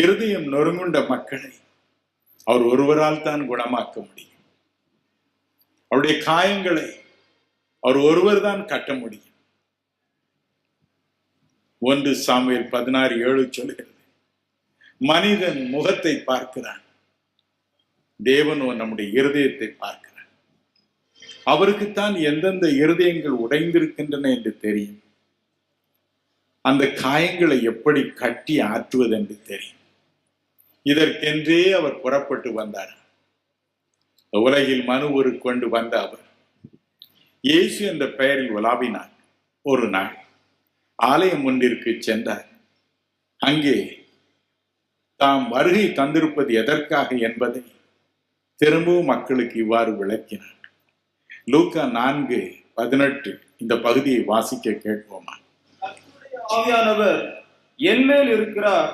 இருதயம் நொறுங்குண்ட மக்களை அவர் ஒருவரால் தான் குணமாக்க முடியும். அவருடைய காயங்களை அவர் ஒருவர் தான் கட்ட முடியும். ஒன்று சாமியில் பதினாறு ஏழு சொல்கிறது மனிதன் முகத்தை பார்க்கிறான் தேவனோ நம்முடைய இருதயத்தை பார்க்கிறான். அவருக்குத்தான் எந்தெந்த இருதயங்கள் உடைந்திருக்கின்றன என்று தெரியும். அந்த காயங்களை எப்படி கட்டி ஆற்றுவது என்று தெரியும். இதற்கென்றே அவர் புறப்பட்டு வந்தார். உலகில் மனு ஒரு கொண்டு வந்த அவர் இயேசு என்ற பெயரில் உலாவினார். ஒரு நாள் ஆலயம் ஒன்றிற்கு சென்றார். அங்கே தாம் வருகை தந்திருப்பது எதற்காக என்பதை திரும்பவும் மக்களுக்கு இவ்வாறு விளக்கினார். லூக்கா நான்கு பதினெட்டு இந்த பகுதியை வாசிக்க கேட்போமா? ஆவியானவர் என் மேல் இருக்கிறார்.